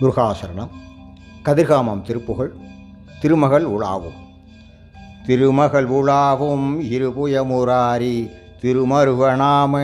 துர்காசரணம் கதிர்காமம் திருப்புகழ் திருமகள் உலாவும். திருமகள் உலாவும் இருபுயமுராரி திருமருகநாம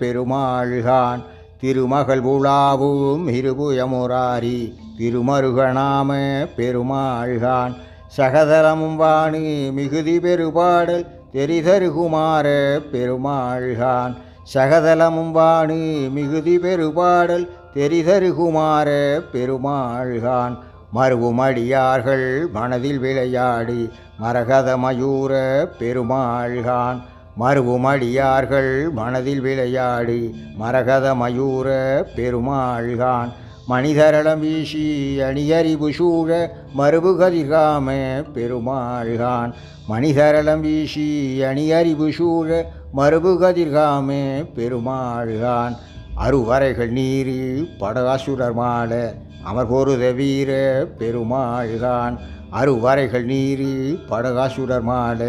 பெருமாள்கான். திருமகள் உலாவும் இருபுயமுராரி திருமருகநாம பெருமாள்கான். சகதரமும் வாணி மிகுதி பெருபாடல் தெரிதருகுமார பெருமாள்கான். சகதலமும் வாணி மிகுதி பெருபாடல் தெரிதருகுமார பெருமாள்கான். மறுவுமடியார்கள் மனதில் விளையாடி மரகத மயூர பெருமாள்கான். மறுவுமடியார்கள் மனதில் விளையாடி மரகத மயூர பெருமாள்கான். மணிதரளம் வீசி அணியறிவு சூழ மறுபு கதிர்காம பெருமாள்கான். மணிதரளம் வீசி அணியறிவு சூழ மறுபு கதிர்காமே பெருமாள்கான். அருவரைகள் நீரி படகாசுரர் மாட அமர் பொருத வீர பெருமாள்கான் அருவரைகள் நீரி படகாசுரர் மாட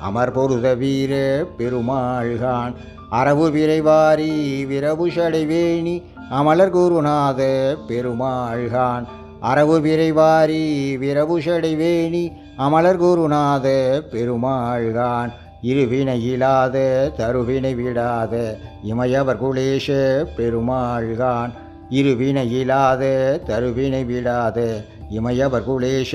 அமர் பொருத வீர பெருமாள்கான் அரவு விரைவாரி விரவு சடைவேணி அமலர் குருநாத பெருமாள்கான் அரவு விரைவாரி விரவு சடைவேணி அமலர் குருநாத பெருமாள்கான் இருவினை இல்லாத தருவினை விடாத இமையவர் குலேஷ பெருமாள்கான். இருவினை இல்லாத தருவினை விடாத இமையவர் குலேஷ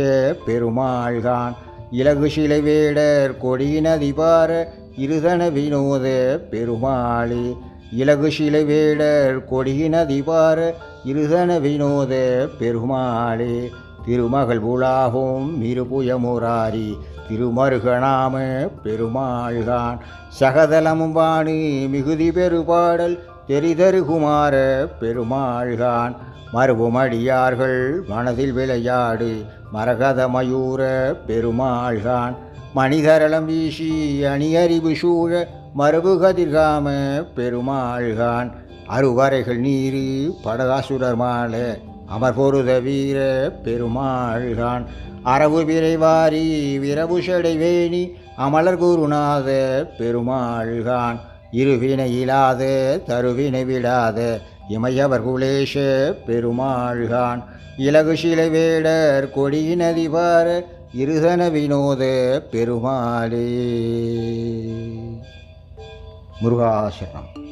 பெருமாள்கான். இலகு சிலை வேடர் கொடியினதிபார இருதன வினோத பெருமாளி. இலகு சிலை வேடர் கொடியினதிபார இருதன வினோத பெருமாளே. திருமகள் உலாகும் இருபுயமுராரி திருமருகநாம பெருமாள்தான். சகதலமும் வாணி மிகுதி பெருபாடல் தெரிதருகுமார பெருமாள்தான். மறுபுமடியார்கள் மனதில் விளையாடு மரகதமயூர பெருமாள்தான். மணிதரளம் வீசி அணியறிவு சூழ மரபு கதிர்காம பெருமாள்கான் அறுவரைகள் நீரு படகாசுரர் மாலை அமர் பொருத வீர பெருமாள்கான். அரவு விரைவாரி விரவு வேணி அமலர் குருநாத பெருமாள்கான். இருவினை இல்லாத தருவினை விடாத இமையவர் குலேஷ பெருமாள்கான். இலகு சிலை வேடர் கொடியினதிபார இருதன வினோத பெருமாளே. முருகாசனம்